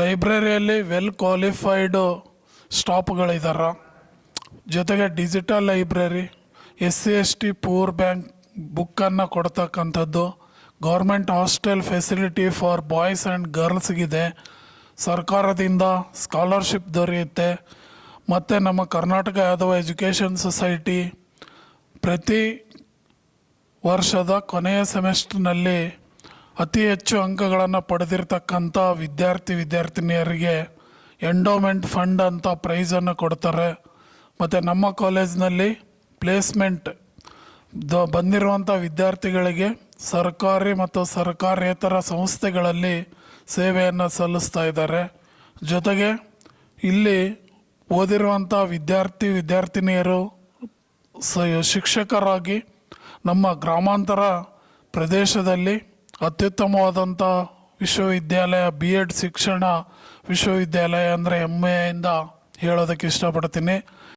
ಲೈಬ್ರರಿಯಲ್ಲಿ well qualified ಸ್ಟಾಪ್ಗಳಿದಾರ. ಜೊತೆಗೆ digital library, S C S T poor bank ಬುಕ್ಕನ್ನು ಕೊಡ್ತಕ್ಕಂಥದ್ದು, government hostel facility for boys and ಗರ್ಲ್ಸ್ಗಿದೆ. ಸರ್ಕಾರದಿಂದ scholarship ದೊರೆಯುತ್ತೆ. ಮತ್ತು ನಮ್ಮ ಕರ್ನಾಟಕ ಯಾದವ ಎಜುಕೇಷನ್ ಸೊಸೈಟಿ ಪ್ರತಿ ವರ್ಷದ ಕೊನೆಯ ಸೆಮೆಸ್ಟರ್ನಲ್ಲಿ ಅತಿ ಹೆಚ್ಚು ಅಂಕಗಳನ್ನು ಪಡೆದಿರ್ತಕ್ಕಂಥ ವಿದ್ಯಾರ್ಥಿ ವಿದ್ಯಾರ್ಥಿನಿಯರಿಗೆ ಎಂಡೋಮೆಂಟ್ ಫಂಡ್ ಅಂತ ಪ್ರೈಸನ್ನು ಕೊಡ್ತಾರೆ. ಮತ್ತು ನಮ್ಮ ಕಾಲೇಜ್ನಲ್ಲಿ ಪ್ಲೇಸ್ಮೆಂಟ್ ದ ಬಂದಿರುವಂಥ ವಿದ್ಯಾರ್ಥಿಗಳಿಗೆ ಸರ್ಕಾರಿ ಮತ್ತು ಸರ್ಕಾರೇತರ ಸಂಸ್ಥೆಗಳಲ್ಲಿ ಸೇವೆಯನ್ನು ಸಲ್ಲಿಸ್ತಾ ಇದ್ದಾರೆ. ಜೊತೆಗೆ ಇಲ್ಲಿ ಓದಿರುವಂಥ ವಿದ್ಯಾರ್ಥಿ ವಿದ್ಯಾರ್ಥಿನಿಯರು ಸ, ಶಿಕ್ಷಕರಾಗಿ ನಮ್ಮ ಗ್ರಾಮಾಂತರ ಪ್ರದೇಶದಲ್ಲಿ ಅತ್ಯುತ್ತಮವಾದಂಥ ವಿಶ್ವವಿದ್ಯಾಲಯ ಬಿ ಎಡ್ ಶಿಕ್ಷಣ ವಿಶ್ವವಿದ್ಯಾಲಯ ಅಂದರೆ ಹೆಮ್ಮೆಯಿಂದ ಹೇಳೋದಕ್ಕೆ ಇಷ್ಟಪಡ್ತೀನಿ.